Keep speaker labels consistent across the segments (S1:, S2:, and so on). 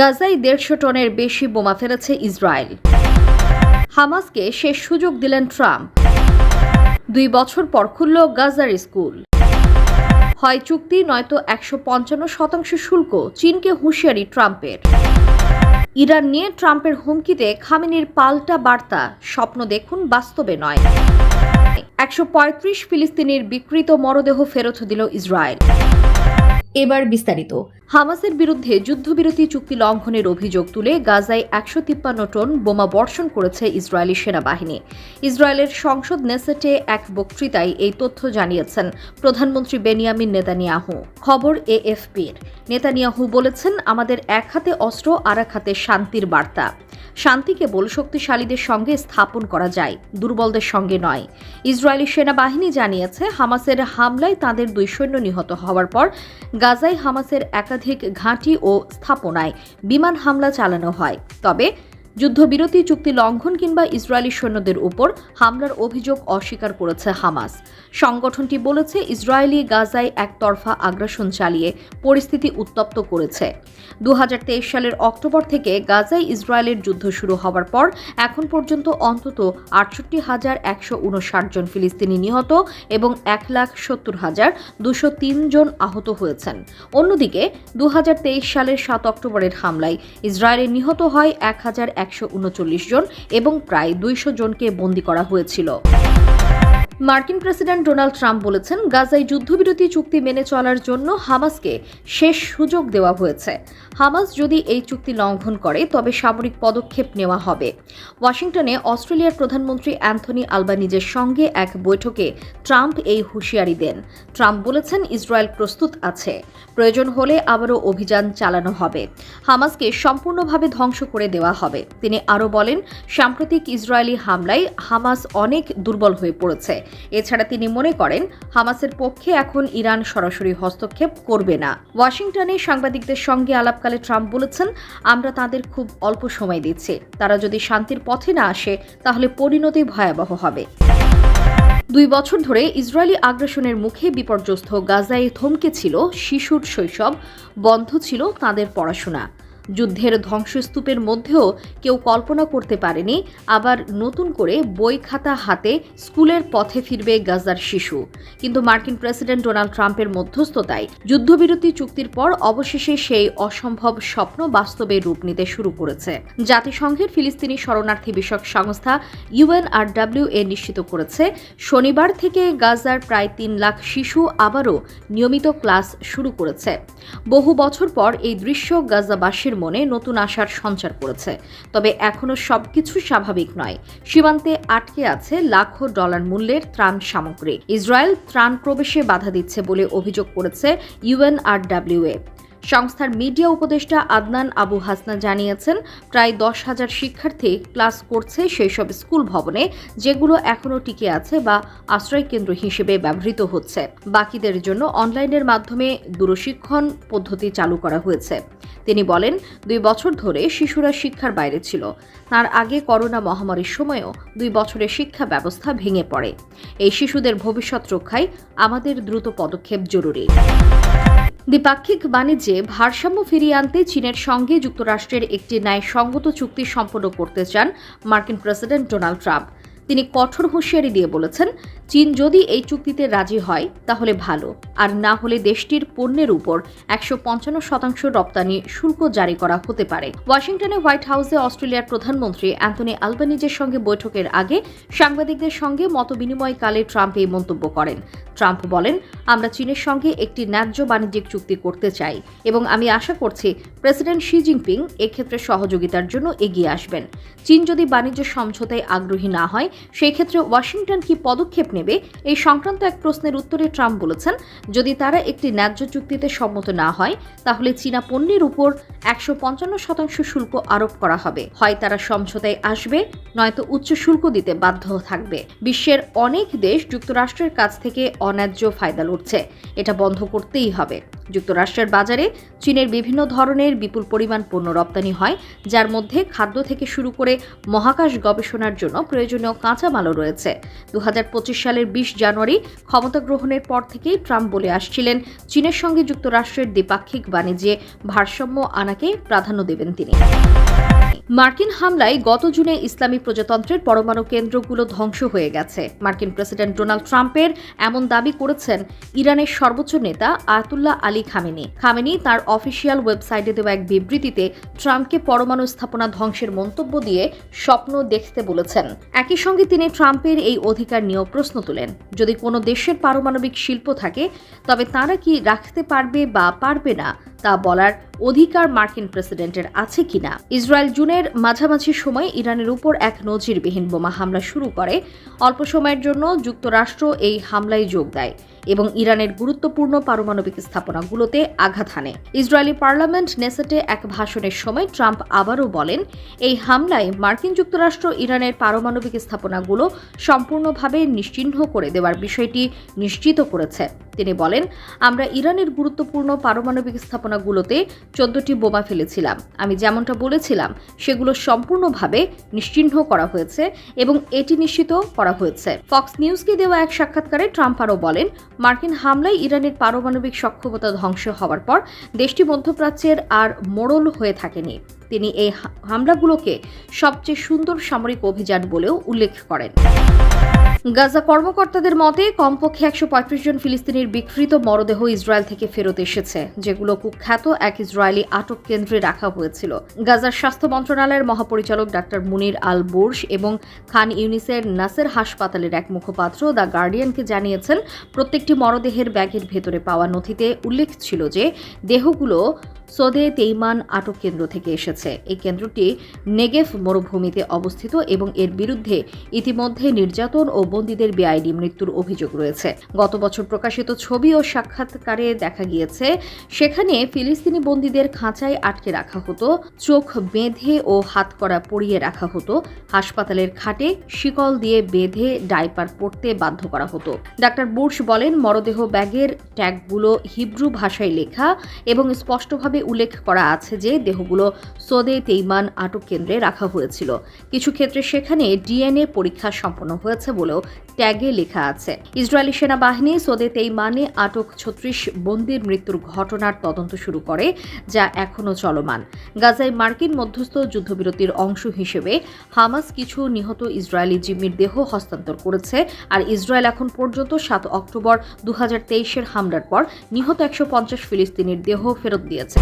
S1: গাজায় দেড়শো টনের বেশি বোমা ফেলেছে ইসরায়েল হামাসকে শেষ সুযোগ দিলেন ট্রাম্প দুই বছর পর খুলল গাজার স্কুল হয় চুক্তি নয়তো একশো পঞ্চান্ন শতাংশ শুল্ক চীনকে হুঁশিয়ারি ট্রাম্পের ইরান নিয়ে ট্রাম্পের হুমকিতে খামেনির পাল্টা বার্তা স্বপ্ন দেখুন বাস্তবে নয় একশো পঁয়ত্রিশ ফিলিস্তিনির বিকৃত মরদেহ ফেরত দিল ইসরায়েল এবার বিস্তারিত হামাসের বিরুদ্ধে যুদ্ধবিরতি চুক্তি লঙ্ঘনের অভিযোগ তুলে গাজায় একশো তিপ্পান্ন টন বোমা বর্ষণ করেছে ইসরায়েলি সেনাবাহিনী ইসরায়েলের সংসদ নেসেটে এক বক্তৃতায় এই তথ্য জানিয়েছেন প্রধানমন্ত্রী বেনিয়ামিন নেতানিয়াহু খবর এএফপির নেতানিয়াহু বলেছেন আমাদের এক হাতে অস্ত্র আর এক হাতে শান্তির বার্তা শান্তি কেবল শক্তিশালীদের সঙ্গে স্থাপন করা যায় দুর্বলদের সঙ্গে নয় ইসরায়েলি সেনাবাহিনী জানিয়েছে হামাসের হামলায় তাদের দুই সৈন্য নিহত হওয়ার পর গাজায় হামাসের একাধিক ঘাঁটি ও স্থাপনায় বিমান হামলা চালানো হয় তবে যুদ্ধবিরতি চুক্তি লঙ্ঘন কিংবা ইসরায়েলি সৈন্যদের উপর হামলার অভিযোগ অস্বীকার করেছে হামাস সংগঠনটি বলেছে ইসরায়েলি গাজায় একতরফা আগ্রাসন চালিয়ে পরিস্থিতি উত্তপ্ত করেছে দু সালের অক্টোবর থেকে গাজায় ইসরায়েলের যুদ্ধ শুরু হওয়ার পর এখন পর্যন্ত অন্তত আটষট্টি হাজার একশো উনষাট জন ফিলিস্তিনি নিহত এবং এক লাখ সত্তর হাজার দুশো তিন জন আহত হয়েছেন অন্যদিকে দু সালের সাত অক্টোবরের হামলায় ইসরায়েলে নিহত হয় এক হাজার একশো জন এবং প্রায় দুইশো জনকে বন্দি করা হয়েছিল মার্কিন প্রেসিডেন্ট ডোনাল্ড ট্রাম্প বলেছেন গাজায় যুদ্ধবিরতি চুক্তি মেনে চলার জন্য হামাসকে শেষ সুযোগ দেওয়া হয়েছে হামাস যদি এই চুক্তি লঙ্ঘন করে তবে সামরিক পদক্ষেপ নেওয়া হবে ওয়াশিংটনে অস্ট্রেলিয়ার প্রধানমন্ত্রী অ্যান্থনি আলবানিজের সঙ্গে এক বৈঠকে ট্রাম্প এই হুঁশিয়ারি দেন ট্রাম্প বলেছেন ইসরায়েল প্রস্তুত আছে প্রয়োজন হলে আবারও অভিযান চালানো হবে হামাসকে সম্পূর্ণভাবে ধ্বংস করে দেওয়া হবে তিনি আরও বলেন সাম্প্রতিক ইসরায়েলি হামলায় হামাস অনেক দুর্বল হয়ে পড়েছে এছাড়া তিনি মনে করেন হামাসের পক্ষে এখন ইরান সরাসরি হস্তক্ষেপ করবে না ওয়াশিংটনে সাংবাদিকদের সঙ্গে আলাপকালে ট্রাম্প বলেছেন আমরা তাদের খুব অল্প সময় দিচ্ছি তারা যদি শান্তির পথে না আসে তাহলে পরিণতি ভয়াবহ হবে দুই বছর ধরে ইসরায়েলি আগ্রাসনের মুখে বিপর্যস্ত গাজায় থমকে ছিল শিশুর শৈশব বন্ধ ছিল তাদের পড়াশোনা যুদ্ধের ধ্বংসস্তূপের মধ্যেও কেউ কল্পনা করতে পারেনি আবার নতুন করে বই খাতা হাতে স্কুলের পথে ফিরবে গাজার শিশু কিন্তু মার্কিন প্রেসিডেন্ট ডোনাল্ড ট্রাম্পের মধ্যস্থতায় যুদ্ধবিরতি চুক্তির পর অবশেষে সেই অসম্ভব স্বপ্ন বাস্তবে রূপ নিতে শুরু করেছে জাতিসংঘের ফিলিস্তিনি শরণার্থী বিষয়ক সংস্থা ইউএনআরডব্লিউ এ নিশ্চিত করেছে শনিবার থেকে গাজার প্রায় তিন লাখ শিশু আবারও নিয়মিত ক্লাস শুরু করেছে বহু বছর পর এই দৃশ্য গাজাবাসীর মানুষের মনে নতুন আশার সঞ্চার করেছে তবে এখনও সবকিছু স্বাভাবিক নয় সীমান্তে আটকে আছে লাখো ডলার মূল্যের ত্রাণ সামগ্রী ইসরায়েল ত্রাণ প্রবেশে বাধা দিচ্ছে বলে অভিযোগ করেছে ইউএনআরডাব্লিউএফ সংস্থার মিডিয়া উপদেষ্টা আদনান আবু হাসনা জানিয়েছেন প্রায় দশ হাজার শিক্ষার্থী ক্লাস করছে সেই সব স্কুল ভবনে যেগুলো এখনও টিকে আছে বা আশ্রয় কেন্দ্র হিসেবে ব্যবহৃত হচ্ছে বাকিদের জন্য অনলাইনের মাধ্যমে দূরশিক্ষণ পদ্ধতি চালু করা হয়েছে তিনি বলেন দুই বছর ধরে শিশুরা শিক্ষার বাইরে ছিল তার আগে করোনা মহামারীর সময়ও দুই বছরের শিক্ষা ব্যবস্থা ভেঙে পড়ে এই শিশুদের ভবিষ্যৎ রক্ষায় আমাদের দ্রুত পদক্ষেপ জরুরি দ্বিপাক্ষিক বাণিজ্যে ভারসাম্য ফিরিয়ে আনতে চীনের সঙ্গে যুক্তরাষ্ট্রের একটি ন্যায়সঙ্গত চুক্তি সম্পন্ন করতে চান মার্কিন প্রেসিডেন্ট ডোনাল্ড ট্রাম্প তিনি কঠোর হুঁশিয়ারি দিয়ে বলেছেন চীন যদি এই চুক্তিতে রাজি হয় তাহলে ভালো আর না হলে দেশটির পণ্যের উপর একশো পঞ্চান্ন শতাংশ রপ্তানি শুল্ক জারি করা হতে পারে ওয়াশিংটনে হোয়াইট হাউসে অস্ট্রেলিয়ার প্রধানমন্ত্রী অ্যান্থনি আলবানিজের সঙ্গে বৈঠকের আগে সাংবাদিকদের সঙ্গে মত বিনিময়কালে ট্রাম্প এই মন্তব্য করেন ট্রাম্প বলেন আমরা চীনের সঙ্গে একটি ন্যায্য বাণিজ্যিক চুক্তি করতে চাই এবং আমি আশা করছি প্রেসিডেন্ট শি জিনপিং এক্ষেত্রে সহযোগিতার জন্য এগিয়ে আসবেন চীন যদি বাণিজ্য সমঝোতায় আগ্রহী না হয় সেই ক্ষেত্রে ওয়াশিংটন কি পদক্ষেপ নেবে এই সংক্রান্ত এক প্রশ্নের উত্তরে ট্রাম্প বলেছেন যদি তারা একটি ন্যায্য চুক্তিতে সম্মত না হয় তাহলে চীনা পণ্যের উপর একশো পঞ্চান্ন শতাংশ শুল্ক আরোপ করা হবে হয় তারা সমঝোতায় আসবে নয়তো উচ্চ শুল্ক দিতে বাধ্য থাকবে বিশ্বের অনেক দেশ যুক্তরাষ্ট্রের কাছ থেকে অন্যায্য ফায়দা লড়ছে এটা বন্ধ করতেই হবে যুক্তরাষ্ট্রের বাজারে চীনের বিভিন্ন ধরনের বিপুল পরিমাণ পণ্য রপ্তানি হয় যার মধ্যে খাদ্য থেকে শুরু করে মহাকাশ গবেষণার জন্য প্রয়োজনীয় কাঁচামালও রয়েছে দু সালের বিশ জানুয়ারি ক্ষমতা গ্রহণের পর থেকেই ট্রাম্প বলে আসছিলেন চীনের সঙ্গে যুক্তরাষ্ট্রের দ্বিপাক্ষিক বাণিজ্যে ভারসাম্য আনাকে প্রাধান্য দেবেন তিনি মার্কিন হামলায় গত জুনে ইসলামী প্রজাতন্ত্রের পরমাণু কেন্দ্রগুলো ধ্বংস হয়ে গেছে মার্কিন প্রেসিডেন্ট ডোনাল্ড ট্রাম্পের এমন দাবি করেছেন ইরানের সর্বোচ্চ নেতা আয়াতুল্লাহ আলী খামেনি খামেনি তার অফিসিয়াল ওয়েবসাইটে দেওয়া এক বিবৃতিতে ট্রাম্পকে পরমাণু স্থাপনা ধ্বংসের মন্তব্য দিয়ে স্বপ্ন দেখতে বলেছেন একই সঙ্গে তিনি ট্রাম্পের এই অধিকার নিয়েও প্রশ্ন তুলেন যদি কোনো দেশের পারমাণবিক শিল্প থাকে তবে তারা কি রাখতে পারবে বা পারবে না তা বলার অধিকার মার্কিন প্রেসিডেন্টের আছে কিনা ইসরায়েল জুনের মাঝামাঝি সময়ে ইরানের উপর এক নজিরবিহীন বোমা হামলা শুরু করে অল্প সময়ের জন্য যুক্তরাষ্ট্র এই হামলায় যোগ দেয় এবং ইরানের গুরুত্বপূর্ণ পারমাণবিক স্থাপনাগুলোতে আঘাত হানে ইসরায়েলি পার্লামেন্ট নেসেটে এক ভাষণের সময় ট্রাম্প আবারও বলেন এই হামলায় মার্কিন যুক্তরাষ্ট্র ইরানের পারমাণবিক স্থাপনাগুলো সম্পূর্ণভাবে নিশ্চিহ্ন করে দেওয়ার বিষয়টি নিশ্চিত করেছে তিনি বলেন আমরা ইরানের গুরুত্বপূর্ণ পারমাণবিক স্থাপনাগুলোতে চোদ্দটি বোমা ফেলেছিলাম আমি যেমনটা বলেছিলাম সেগুলো সম্পূর্ণভাবে নিশ্চিহ্ন করা হয়েছে এবং এটি নিশ্চিত করা হয়েছে ফক্স নিউজকে দেওয়া এক সাক্ষাৎকারে ট্রাম্প আরও বলেন মার্কিন হামলায় ইরানের পারমাণবিক সক্ষমতা ধ্বংস হওয়ার পর দেশটি মধ্যপ্রাচ্যের আর মোড়ল হয়ে থাকেনি তিনি এই হামলাগুলোকে সবচেয়ে সুন্দর সামরিক অভিযান বলেও উল্লেখ করেন গাজা কর্মকর্তাদের মতে কমপক্ষে একশো পঁয়ত্রিশ জন ফিলিস্তিনির বিকৃত মরদেহ ইসরায়েল থেকে ফেরত এসেছে যেগুলো কুখ্যাত এক ইসরায়েলি আটক কেন্দ্রে রাখা হয়েছিল গাজার স্বাস্থ্য মন্ত্রণালয়ের মহাপরিচালক ডাক্তার মুনির আল বোর্স এবং খান ইউনিসের নাসের হাসপাতালের এক মুখপাত্র দ্য গার্ডিয়ানকে জানিয়েছেন প্রত্যেকটি মরদেহের ব্যাগের ভেতরে পাওয়া নথিতে উল্লেখ ছিল যে দেহগুলো সোদে তেইমান আটক কেন্দ্র থেকে এসেছে এই কেন্দ্রটি নেগেফ মরুভূমিতে অবস্থিত এবং এর বিরুদ্ধে ইতিমধ্যে নির্যাতন ও বন্দীদের বেআইনি মৃত্যুর অভিযোগ রয়েছে গত বছর প্রকাশিত ছবি ও সাক্ষাৎকারে দেখা গিয়েছে সেখানে ফিলিস্তিনি বন্দীদের খাঁচায় আটকে রাখা হতো চোখ বেঁধে ও হাত করা পরিয়ে রাখা হতো হাসপাতালের খাটে শিকল দিয়ে বেঁধে ডাইপার পড়তে বাধ্য করা হতো ডাক্তার বুর্শ বলেন মরদেহ ব্যাগের ট্যাগগুলো হিব্রু ভাষায় লেখা এবং স্পষ্টভাবে উল্লেখ করা আছে যে দেহগুলো সোদে তেইমান আটক কেন্দ্রে রাখা হয়েছিল কিছু ক্ষেত্রে সেখানে ডিএনএ পরীক্ষা সম্পন্ন হয়েছে বলেও ট্যাগে লেখা আছে ইসরায়েলি সেনাবাহিনী সোদে তেইমানে আটক ছত্রিশ বন্দির মৃত্যুর ঘটনার তদন্ত শুরু করে যা এখনও চলমান গাজায় মার্কিন মধ্যস্থ যুদ্ধবিরতির অংশ হিসেবে হামাস কিছু নিহত ইসরায়েলি জিম্মির দেহ হস্তান্তর করেছে আর ইসরায়েল এখন পর্যন্ত সাত অক্টোবর দু হাজার হামলার পর নিহত একশো পঞ্চাশ ফিলিস্তিনির দেহ ফেরত দিয়েছে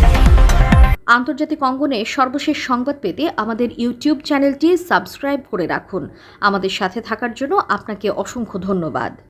S1: আন্তর্জাতিক অঙ্গনে সর্বশেষ সংবাদ পেতে আমাদের ইউটিউব চ্যানেলটি সাবস্ক্রাইব করে রাখুন আমাদের সাথে থাকার জন্য আপনাকে অসংখ্য ধন্যবাদ